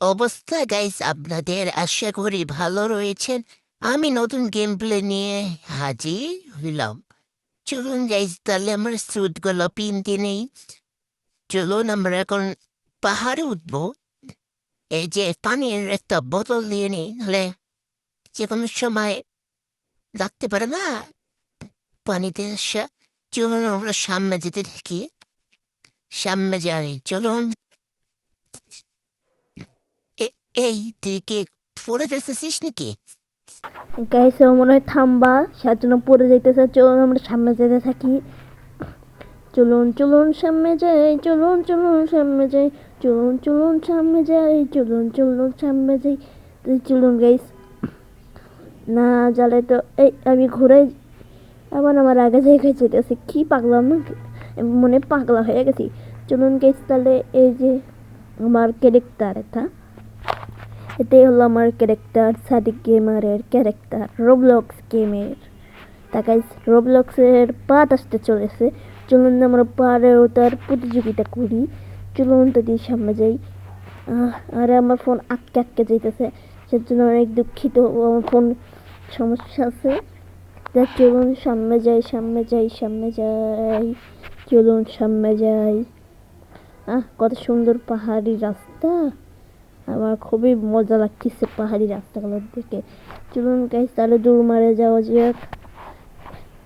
অবস্থা গাইস আপনাদের আশা করি ভালো রয়েছেন। আমি নতুন গেম প্লে নিয়ে হাজির হইলাম চলুন গাইস তাহলে আমরা স্যুটগুলো পিনতে নেই। চলুন, আমরা এখন পাহাড়ে উঠবো। এই যে পানির একটা বোতল দিয়ে নিই হলে যে কোনো সময় রাখতে পারে না পানিতে চলুন, আমরা সামনে যেতে থাকি। সামনে যাই, চলুন। এই, তুই পড়ে ফেলতেছিস নাকি? গাইছে মনে হয় থামবা সের জন্য পড়ে যাইতেছে, চলুন আমরা সামনে যেতে থাকি। চলুন চলুন সামনে যাই, চলুন চলুন সামনে যাই, চলুন চলুন সামনে যাই, চলুন চলুন সামনে যাই। চলুন গাইস না জালে তো, এই, আমি ঘুরে আবার আমার আগে জায়গায় যেতেছি, কি পাগলাম না? মনে পাগলা হয়ে গেছি। চলুন গেছি তাহলে এই যে আমার ক্যারেক্টার এটা। এটাই হলো আমার ক্যারেক্টার সাদিক গেমারের ক্যারেক্টার রোবলক্স গেমের তাকাই রোবলক্সের পাট আসতে চলেছে। চলুন আমরা পাড়ে ওটার প্রতিযোগিতা করি। চলুন তো দিয়ে সামনে যাই। আরে আমার ফোন আটকে আটকে যাইতেছে। সের জন্য অনেক দুঃখিত। আমার ফোন সমস্যা আছে। তা চলুন সামনে যাই সামনে যাই সামনে যাই। চলুন সামনে যাই। আহ, কত সুন্দর পাহাড়ি রাস্তা। আমার খুবই মজা লাগতেছে পাহাড়ি রাস্তাগুলোর দিকে। চলুন গাইস তাহলে দূর মারে যাওয়া যাক।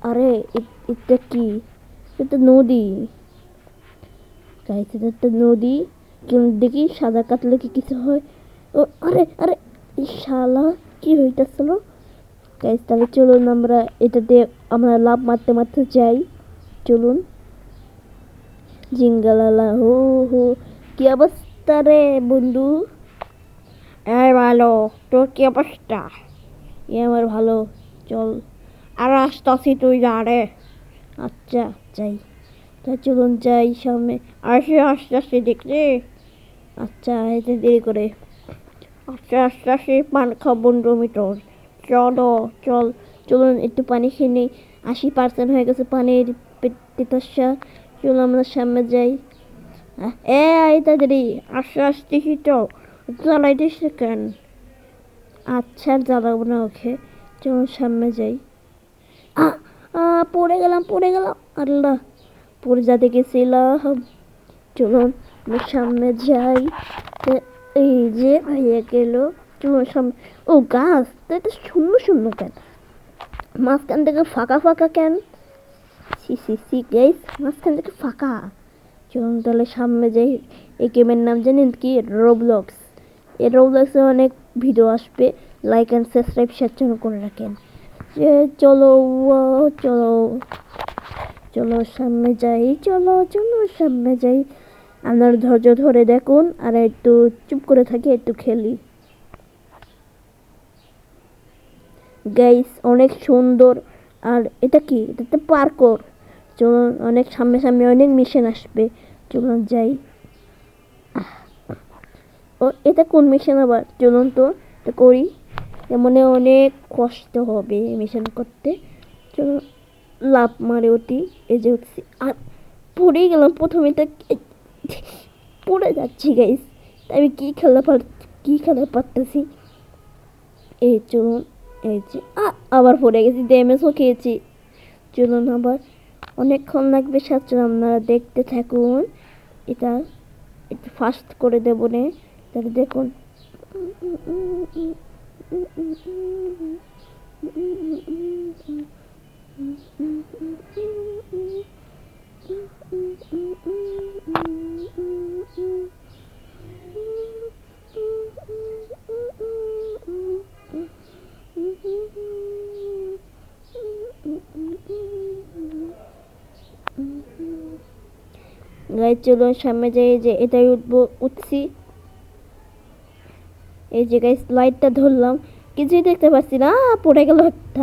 আরে এটা কি? এটা নদী। গাইস এটা একটা নদী। চলুন দেখি? সাদা কাটলে কি কিছু হয়? ও, আরে আরে শালা, কি হইতেছিল? গাইস তাহলে চলুন আমরা এটাতে আমরা লাভ মারতে মারতে যাই। চলুন। জিঙ্গালালা, হো হো। কি অবস্থা রে, বন্ধু? ভালো, তোর কি অবস্থা? এ আমার ভালো, চল। আর আসতেছি তুই রে আচ্ছা যাই। তা চলুন যাই সামনে। আসে, আস্তে আস্তে দেখলে আচ্ছা এতে দেরি করে। আস্তে আস্তে আস্তে পান খাব মিটর চলো, চল। চলুন, একটু পানি খেয়ে নিই। আশি পার্সেন্ট হয়ে গেছে পানির পিতাসা চলুন, আমরা সামনে যাই। এ আই তাড়াতাড়ি। আস্তে আস্তে হিটো জ্বালাইতেছ কেন? আচ্ছা আর জ্বালাবো না ওকে। চলুন সামনে যাই। পড়ে গেলাম পড়ে গেলাম। আল্লাহ, পড়ে যাতে গেছিলাম চলুন সামনে যাই। এই যে ভাইয়া গেল। চলুন সামনে। ও গাছ, তো এটা শূন্য শূন্য কেন? মাঝখান থেকে ফাঁকা ফাঁকা কেন? সি সি সি গাইস মাঝখান থেকে ফাঁকা। চলুন তাহলে সামনে যাই। এই গেমের নাম জানেন কি? রোবলক্স এই রোবলক্সে অনেক ভিডিও আসবে। লাইক অ্যান্ড সাবস্ক্রাইব সেকশন করে রাখেন। যে চলো চলো চলো সামনে যাই, চলো চলো সামনে যাই। আপনার ধৈর্য ধরে দেখুন আর একটু চুপ করে থাকি, একটু খেলি। গাইস অনেক সুন্দর। আর এটা কি? এটা তো পার্কর চলুন, অনেক সামনে সামনে অনেক মিশন আসবে। চলুন যাই। ও, এটা কোন মিশন আবার? চলুন তো করি। মনে অনেক কষ্ট হবে মিশন করতে। চলুন লাভ মারে ওটি, এই যে উঠছি আর পড়ে গেলাম প্রথমে, তো পড়ে যাচ্ছি গাইস আমি কী খেলা পার, কী খেলা পারতেছি? এই চলুন, এই যে আবার পড়ে গেছি ড্যামেজও খেয়েছি। চলুন আবার, অনেকক্ষণ লাগবে সাথে আপনারা দেখতে থাকুন। এটা ফাস্ট করে দেবো নে। তাহলে দেখুন। গাইজ চলুন সামনে যাই যে এটাই উঠবো উঠছি। এই যে গাইজ লাইটটা ধরলাম। কিছুই দেখতে পাচ্ছি না। পড়ে গেল একটা।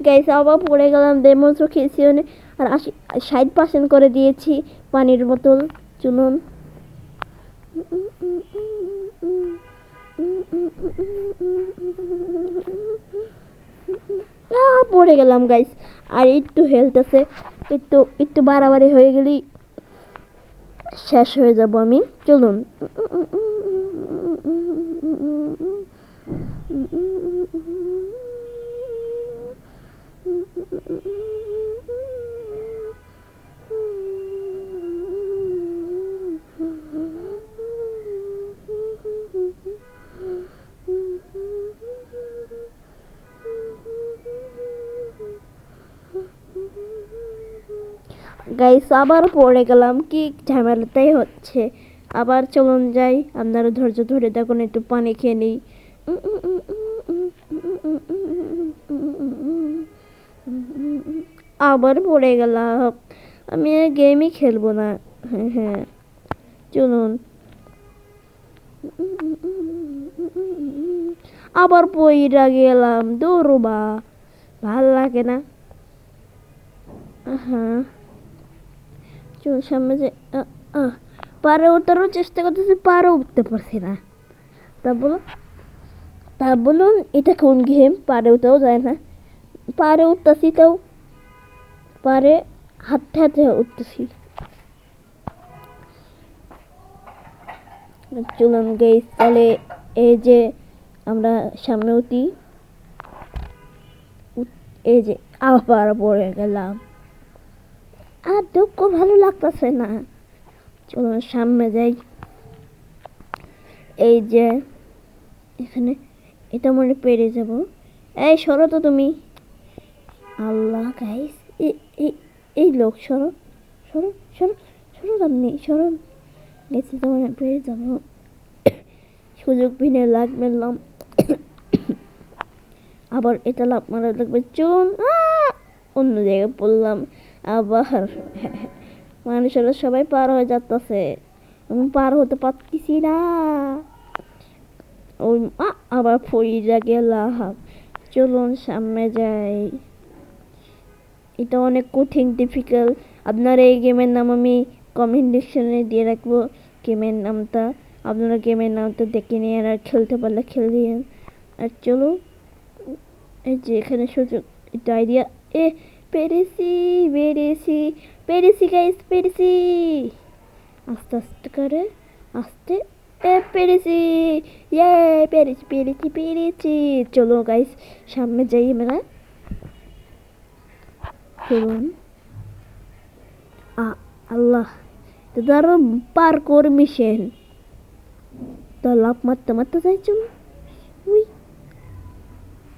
গাইস আবার পড়ে গেলাম ডেমন্সও খেয়েছি আর আশি ষাট পার্সেন্ট করে দিয়েছি পানির বোতল, চলুন আহ, পড়ে গেলাম গাইস আর একটু হেলথ আছে, একটু একটু বাড়াবাড়ি হয়ে গেলেই শেষ হয়ে যাব আমি। চলুন। গাইস আবার পড়ে গেলাম। কি ঝামেলাটাই হচ্ছে। আবার চলুন যাই। আপনারা ধৈর্য ধরে দেখুন, একটু পানি খেয়ে নিই। আবার পড়ে গেলাম। আমি গেমই খেলব না। হ্যাঁ হ্যাঁ। চলুন। আবার পইরা গেলাম। দৌড়বা। ভালো লাগে না। হ্যাঁ চল সামনে যে পারে ওঠারও চেষ্টা করতেছি পারে উঠতে পারছি না। তা বলুন তা বলুন, এটা কোন গেম? পারে উঠতেও যায় না। পারে উঠতেছি তাও, পারে হাতে হাতে উঠতেছি। চলুন গেস তাহলে এই যে আমরা সামনে উঠ- এই যে আবার পড়ে গেলাম। আর দুঃখ ভালো লাগতেছে না। চলুন সামনে যাই। এই যে, এখানে এটা মনে পেরে যাব। এই সরো তো তুমি। আল্লাহ গাইস এই লোক সরো। সরো সরো সরো আপনি সরো। গেছি তো মনে পেরে যাব। সুযোগ বিনে লাগ মেরলাম আবার এটা লাভ মারা লাগবে। চুন! অন্য জায়গায় পড়লাম। আবার মানুষেরা সবাই পার হয়ে যাচ্ছে আমি পার হতে পারতেছি না। ওই আবার ফইরা গেলাম। চলুন সামনে যাই। এটা অনেক কঠিন ডিফিকাল্ট আপনার এই গেমের নাম আমি কমেন্ট সেকশনে দিয়ে রাখব। গেমের নামটা আপনারা গেমের নামটা দেখে নিন আর খেলতে পারলে খেলিয়ে আর চলো এই যে এখানে সুযোগ, এটা আইডিয়া এ পেরেছি পেরেছি পেরেছি গাইস পেরেছি। আস্তে আস্তে করে, আস্তে পেরেছি। ইয়ে পেরেছি পেরেছি পেরেছি। চলো গাইস সামনে যাই আমরা। চলুন আল্লাহ তো ধরো পার্কোর মিশন তো লাভ মারতে মারতে চাইছো উই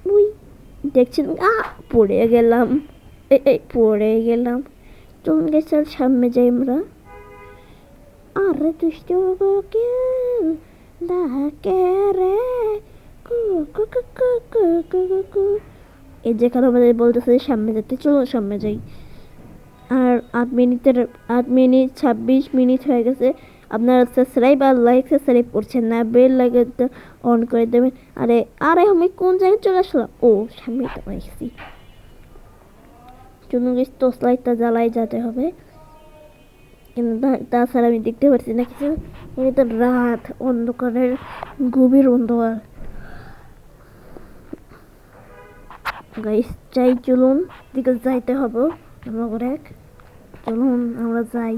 উই, দেখছেন? আ, পড়ে গেলাম। পড়ে গেলাম। চলুন গেছে আর সামনে যাই আমরা। আরে দুষ্ট এই যেখানে আমাদের বলতেছে সামনে যেতে চলুন সামনে যাই। আর আট মিনিটের, আট মিনিট ছাব্বিশ মিনিট হয়ে গেছে। আপনারা সাবস্ক্রাইব আর লাইক সাবস্ক্রাইব করছেন না, বেল লাগে অন করে দেবেন। আরে আরে আমি কোন জায়গায় চলে আসলাম? ও সামনে তো পাইছি। চলুন টস লাইটটা জ্বালাই যেতে হবে। কিন্তু তাছাড়া আমি দেখতে পাচ্ছি না কিছু। এটা রাত, অন্ধকারের গভীর অন্ধকার। গাইস যাই চলুন, দিকে যাইতে হবে। আমরা করে চলুন, আমরা যাই।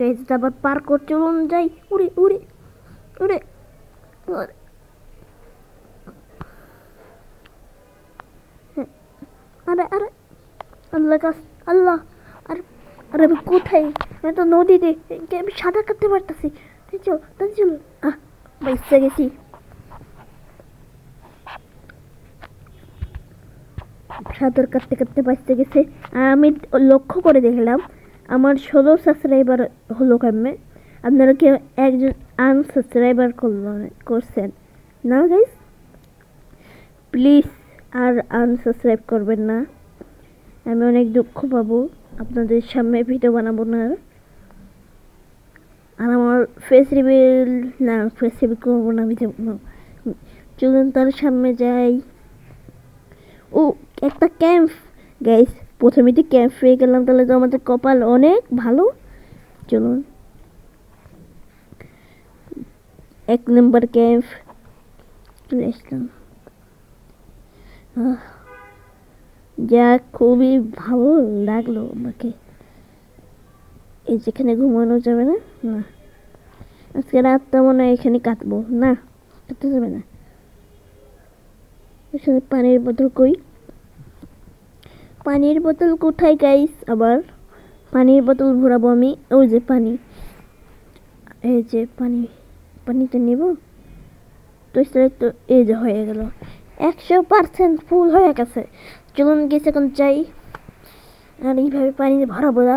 গাইস আবার পার কর চলুন যাই। উড়ে উড়ে উড়ে। আরে আরে, আল্লাহ কাছ আল্লাহ। আরে আরে আমি কোথায়? আমি তো নদীতে আমি সাঁতার কাটতে পারতেছি? চল, তাই চল। আহ, বাইসে গেছি। সাঁতার কাটতে কাটতে বাঁচতে গেছে। আমি লক্ষ্য করে দেখলাম আমার ষোলো সাবস্ক্রাইবার হলো কামে আপনারা কেউ একজন আনসাবস্ক্রাইবার করল করছেন। না গাইস প্লিজ আর আনসাবস্ক্রাইব করবেন না। আমি অনেক দুঃখ পাবো আপনাদের সামনে ভিডিও বানাবো না। আর। আমার ফেস রিভিল না ফেস রিভিল করব না ভিডিও চলুন তার সামনে যাই। ও, একটা ক্যাম্প গাইস প্রথমে তো ক্যাম্প পেয়ে গেলাম, তাহলে তো আমাদের কপাল অনেক ভালো। চলুন। এক নম্বর ক্যাম্প চলে যা খুবই ভালো লাগল আমাকে। এই যেখানে ঘুমানো যাবে না? না। আজকে রাতটা মনে হয় এখানে কাটবো। না, কাটতে যাবে না। এখানে পানির বোতল কই? পানির বোতল কোথায় গাইস আবার পানির বোতল ভরাবো আমি। ওই যে পানি। এই যে পানি পানিটা নেব। তো তো এই যে হয়ে গেল। একশো পার্সেন্ট ফুল হয়ে গেছে। চলুন গেছে এখন চাই আর এইভাবে পানি ভরাবো না।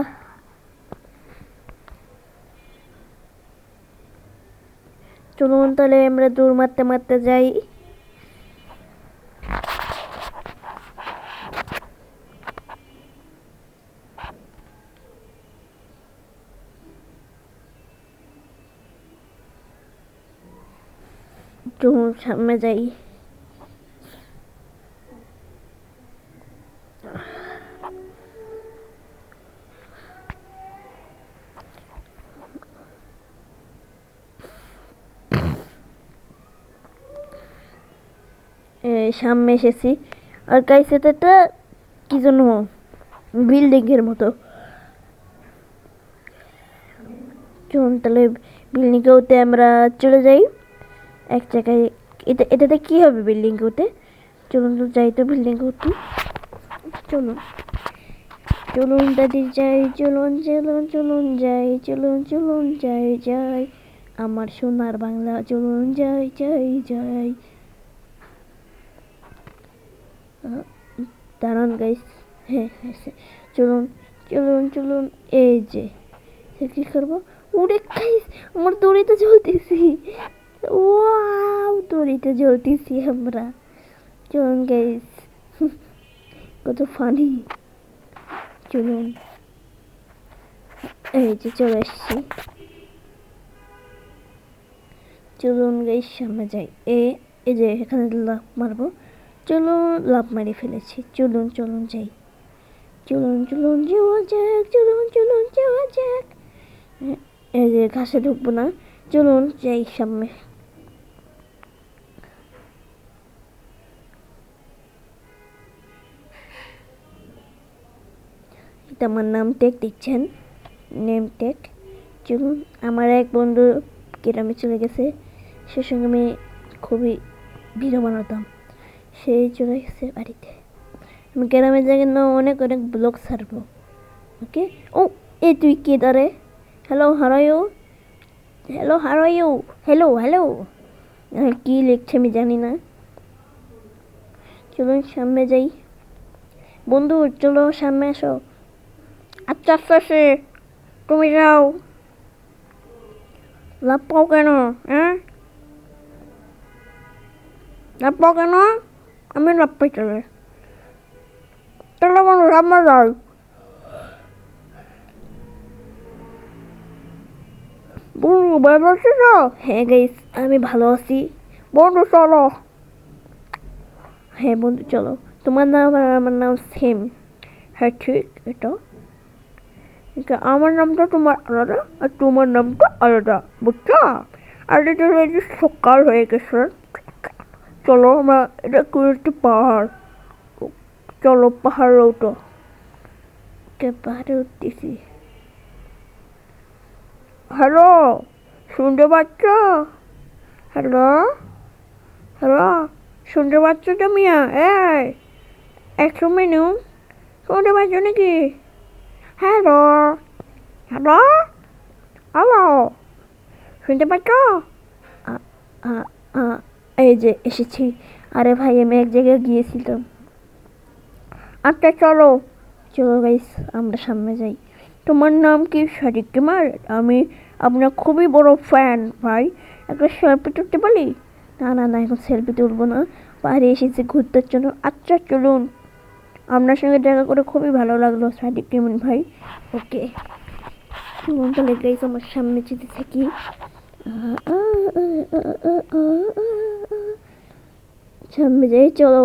চলুন তাহলে আমরা দৌড় মারতে মারতে যাই। চলুন সামনে যাই। সামনে এসেছি। আর গাইস এটা একটা কি জন্য বিল্ডিং এর মতো। চলুন তাহলে বিল্ডিং উঠে আমরা চলে যাই। এক জায়গায়, এটা, এটাতে কি হবে বিল্ডিং উঠে চলুন তো যাই তো বিল্ডিং উঠি চলুন। চলুন দাদি যাই, চলুন চলুন চলুন যাই, চলুন চলুন যাই যাই। আমার সোনার বাংলা চলুন যাই যাই যাই। দাঁড়ান গাইস হ্যাঁ হ্যাঁ হ্যাঁ। চলুন চলুন চলুন। এই যে কি করব? উড়ে খাইস আমার দড়িতে জ্বলতেছি। ওয়াও দড়িতে জ্বলতেছি আমরা। চলুন গাইস কত ফানি চলুন। এই যে চলে এসছি চলুন গাইস সামনে যাই। এ, এই যে এখানে লাফ মারবো। চলুন লাভ মারি ফেলেছি। চলুন চলুন যাই। চলুন চলুন, যাওয়া যাক। চলুন চলুন, যাওয়া যাক। এই যে ঘাসে ঢুকবো না। চলুন, যাই সামনে। এটা আমার নাম টেক দিচ্ছেন, নেম টেক। চলুন, আমার এক বন্ধু গ্রামে চলে গেছে। সে সঙ্গে আমি খুবই ভিডিও বানাতাম সেই চলে গেছে বাড়িতে। আমি গ্রামের জায়গায় না, অনেক অনেক ব্লগ ছাড়বো। ওকে? ও, এ তুই কে দাঁড়ে হ্যালো হারায়ু হ্যালো হারায়ু হ্যালো হ্যালো কী লিখছে আমি জানি না। চলুন, সামনে যাই। বন্ধু, চলো সামনে আসো। আচ্ছা আচ্ছা সে তুমি যাও লাভ পাও কেন হ্যাঁ লাভ পাও কেন আমি লাভ পাই চলে চলো বন্ধু সামনে যাই বন্ধু ভালো আছিস তো হ্যাঁ গাইস আমি ভালো আছি বন্ধু চলো হ্যাঁ বন্ধু চলো তোমার নাম আর আমার নাম সেম হ্যাঁ ঠিক এটা আমার নামটা তোমার আলাদা আর তোমার নামটা আলাদা, বুঝছ? আর এটা যে সকাল হয়ে গেছে। চলো আমরা এটা কোনো একটি পাহাড়। চলো পাহাড়ে উঠো। পাহাড়ে উঠতেছি। হ্যালো, শুনতে পাচ্ছ? হ্যালো হ্যালো, শুনতে পাচ্ছ তো মিয়া এই, একশো মেনু শুনতে পাচ্ছ নাকি? হ্যালো হ্যালো হ্যালো শুনতে পাচ্ছ? এই যে এসেছি। আরে ভাই, আমি এক জায়গায় গিয়েছিলাম। আচ্ছা চলো। চলো গাইস আমরা সামনে যাই। তোমার নাম কি? শারিক কুমার। আমি আপনার খুবই বড় ফ্যান ভাই। একটা সেলফি তুলতে পারি? না না না, এখন সেলফি তুলবো না। বাইরে এসেছি ঘুরতে জন্য আচ্ছা চলুন। আপনার সঙ্গে দেখা করে খুবই ভালো লাগল সাদিক কেমন ভাই? ওকে। তাহলে গাইস আমার সামনে যেতে থাকি। সামনে যাই চলো।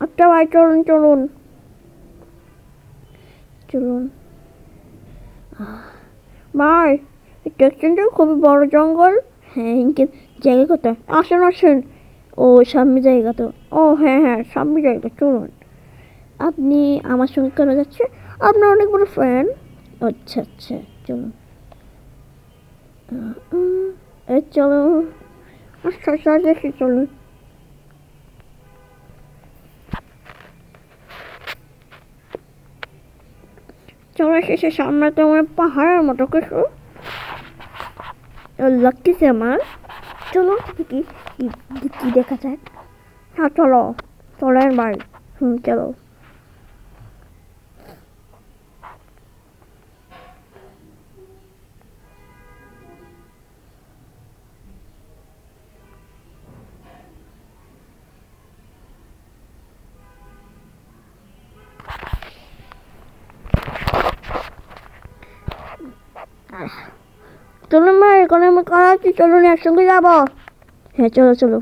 আচ্ছা ভাই চলুন চলুন। চলুন। ভাই তো খুবই বড় জঙ্গল। হ্যাঁ জায়গা কোথায়? আসেন আসেন। ও সামনে জায়গা তো। ও হ্যাঁ হ্যাঁ সামনে জায়গা চলুন। আপনি আমার সঙ্গে কেন যাচ্ছে? আপনার অনেক বড় ফ্যান আচ্ছা আচ্ছা এই চলো। আচ্ছা আচ্ছা দেখি চলুন চলে এসেছে সামনে তো আমার পাহাড়ের মতো কিছু। লাগতেছে আমার। চলো কি দেখা যায়। হ্যাঁ চলো। চলেন ভাই হুম, চলো। এখন আমি কাজ আছি চলুন একসঙ্গে যাব। হ্যাঁ চলো চলো।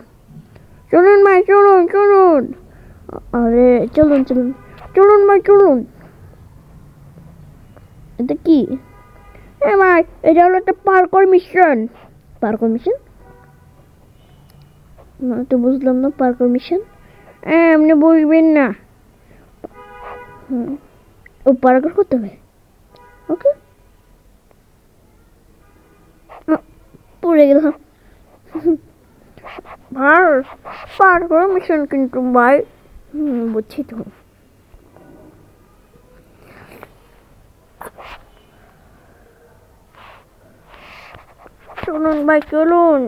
চলুন ভাই, চলুন চলুন। আরে, চলুন চলুন চলুন ভাই, চলুন। এটা কি? হ্যাঁ ভাই, এটা হলো একটা পার্কর মিশন পার্কর মিশন না, তো বুঝলাম না পার্কর মিশন হ্যাঁ আপনি বুঝবেন না। ও পার্কর করতে হবে। ওকে। পড়ে গেলাম। ভাই পার করে মিশন কিন্তু ভাই বুঝছি তো। চলুন ভাই, চলুন।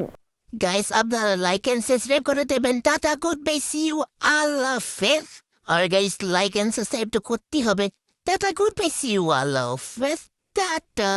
গাইস আপনারা লাইক এন্ড সাবস্ক্রাইব করে দেবেন। Tata good bye see you আল্লাহ হাফেজ। আর গাইস লাইক এন্ড সাবস্ক্রাইব তো করতেই হবে। Tata good bye see you আল্লাহ হাফেজ। টাটা।